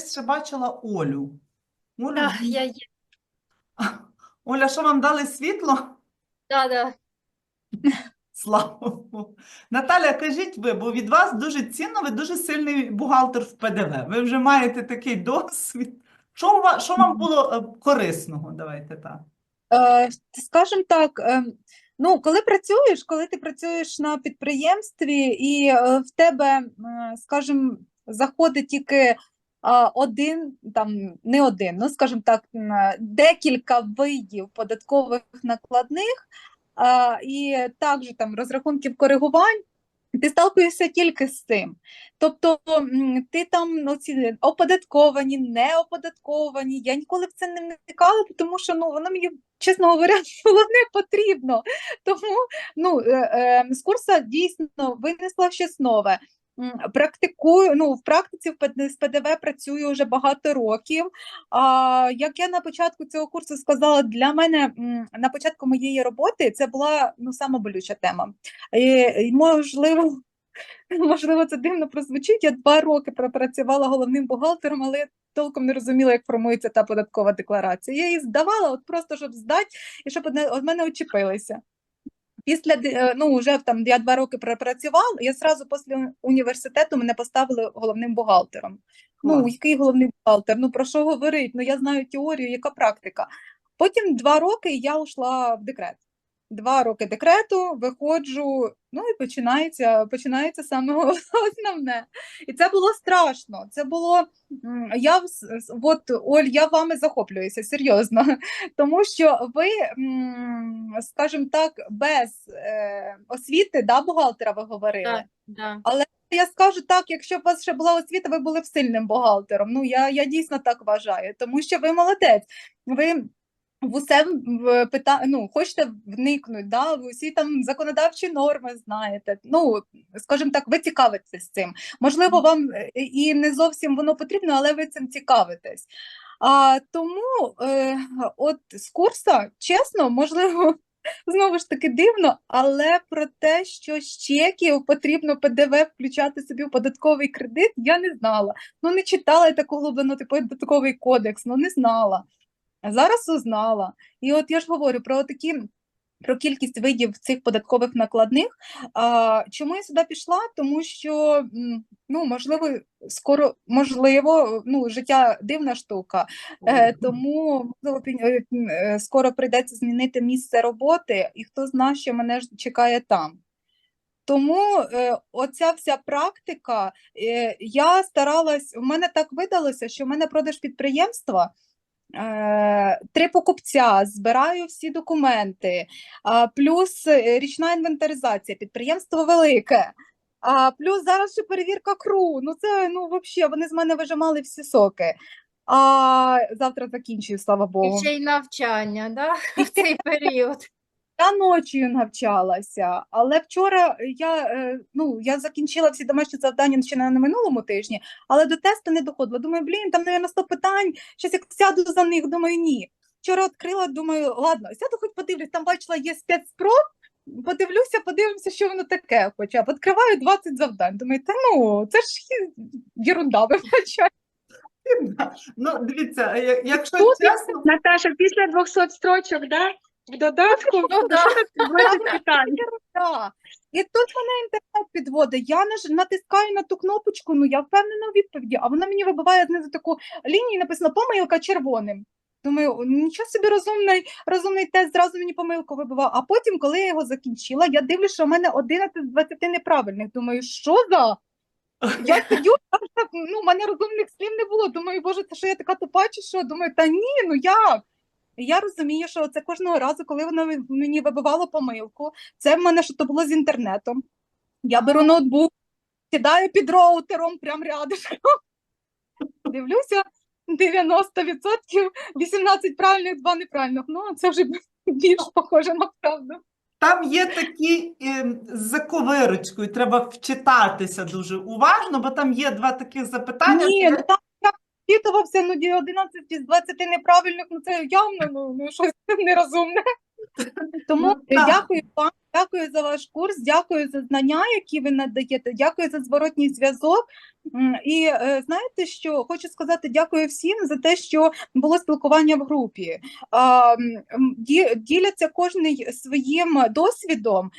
десь ще бачила Олю. Олю, Так, я є. Оля, що вам дали світло? Да, да. Слава Богу. Наталя, кажіть ви, бо від вас дуже цінно, ви дуже сильний бухгалтер в ПДВ. Ви вже маєте такий досвід. Що, у вас, що вам було е, корисного? Давайте так. Е, скажем так, е, ну, коли працюєш, коли ти працюєш на підприємстві і в тебе, скажем, заходить тільки один, там не один, ну скажімо так, декілька видів податкових накладних і також там розрахунків коригувань. Ти сталкуєшся тільки з цим. Тобто ти там ну, ці оподатковані, не оподатковані. Я ніколи в це не вникала, тому що ну, воно мені, чесно говоря, було не потрібно. Тому ну, е, е, з курсу дійсно винесла щось нове. Практикую, ну, в практиці з ПДВ працюю вже багато років. А, як я на початку цього курсу сказала, для мене на початку моєї роботи це була ну, сама тема. І, можливо, можливо, це дивно прозвучить. Я два роки пропрацювала головним бухгалтером, але толком не розуміла, як формується та податкова декларація. Я її здавала, от просто щоб здати і щоб від мене очепилися. Після е, ну, вже там я два роки пропрацювала, я зразу після університету мене поставили головним бухгалтером. Ну, який головний бухгалтер? Ну про що говорить? Ну я знаю теорію, яка практика. Потім два роки я йшла в декрет. Два роки декрету, виходжу, ну і починається, починається саме основне. І це було страшно. Це було я от Оль, я вами захоплююся серйозно, тому що ви, скажімо так, без е, освіти, да, бухгалтера ви говорили. Так, да. Я скажу так, якщо б у вас ще була освіта, ви були б сильним бухгалтером. Ну я, я дійсно так вважаю, тому що ви молодець. Ви в усе в- пита... ну, хочете вникнути, да? ви усі там законодавчі норми знаєте. Ну, скажімо так, ви цікавитесь цим. Можливо, вам е, і не зовсім воно потрібно, але ви цим цікавитесь. А, тому е, от з курса, чесно, можливо, знову ж таки дивно, але про те, що з чеків потрібно ПДВ включати собі в податковий кредит, я не знала. Ну, не читала я таку глибину, типу податковий кодекс, ну не знала. Зараз узнала. І от я ж говорю про такі. Про кількість видів цих податкових накладних. А, чому я сюди пішла? Тому що ну, можливо, скоро можливо, ну, життя дивна штука. Е, тому можливо, е, е, скоро прийдеться змінити місце роботи, і хто знає, що мене ж чекає там. Тому е, оця вся практика, е, я старалась, у мене так видалося, що в мене продаж підприємства. Е, Три покупця, збираю всі документи, плюс е, річна інвентаризація, підприємство велике, а, плюс зараз ще перевірка КРУ. Ну це ну взагалі вони з мене вижимали всі соки. А завтра закінчую, слава І Богу. ще й навчання, да? в цей період. Я ночі навчалася, але вчора я, е, ну, я закінчила всі домашні завдання ще на минулому тижні, але до тесту не доходила. Думаю, блін, там, мабуть, 100 питань, щось як сяду за них, думаю, ні. Вчора відкрила, думаю, ладно, сяду хоч подивлюсь, там бачила, є спецпров, подивлюся, подивимося, що воно таке хоча б. Відкриваю 20 завдань, думаю, та ну, це ж єрунда, вибачаю. Ну, дивіться, якщо чесно, Наташа, після 200 строчок, да? В додатку Ну, да. 20 питань. Так. І тут мене інтернет підводить. Я наж- натискаю на ту кнопочку, ну я впевнена у відповіді, а вона мені вибиває знизу таку лінію, написано помилка червоним. Думаю, нічого собі розумний, розумний тест зразу мені помилку вибивав. А потім, коли я його закінчила, я дивлюся, що в мене 11 з 20 неправильних. Думаю, що за? Я сидю, там так, ну, в мене розумних слів не було. Думаю, боже, це що я така тупа чи що? Думаю, та ні, ну як? І Я розумію, що це кожного разу, коли воно мені вибивало помилку, це в мене що то було з інтернетом. Я беру ноутбук, сідаю під роутером прям рядышком. Дивлюся, 90%, 18 правильних, 2 неправильних. Ну, це вже більш похоже на правду. там є такі е, з заковирочкою, треба вчитатися дуже уважно, бо там є два таких запитання. Ні, що ну там я вчитувався, ну, 11 з 20 неправильних, ну це явно ну, ну, щось нерозумне. Тому Ну, е, так. дякую вам, дякую за ваш курс, дякую за знання, які ви надаєте, дякую за зворотній зв'язок. І е, знаєте, що хочу сказати дякую всім за те, що було спілкування в групі. Діляться кожний своїм досвідом.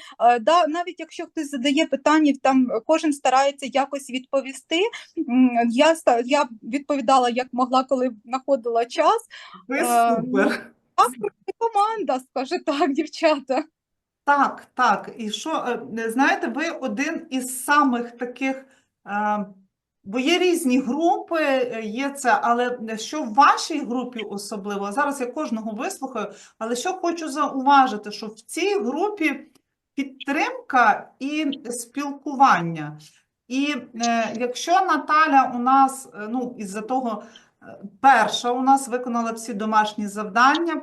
Навіть якщо хтось задає питання, там кожен старається якось відповісти. Я я відповідала як могла, коли знаходила час. Ви Е, супер. Команда, скажу так, дівчата. Так, так. І що, е, знаєте, ви один із самих таких, е, бо є різні групи, е, є це, але що в вашій групі особливо, зараз я кожного вислухаю, але що хочу зауважити, що в цій групі підтримка і спілкування. І якщо Наталя у нас, ну, із-за того, перша у нас виконала всі домашні завдання,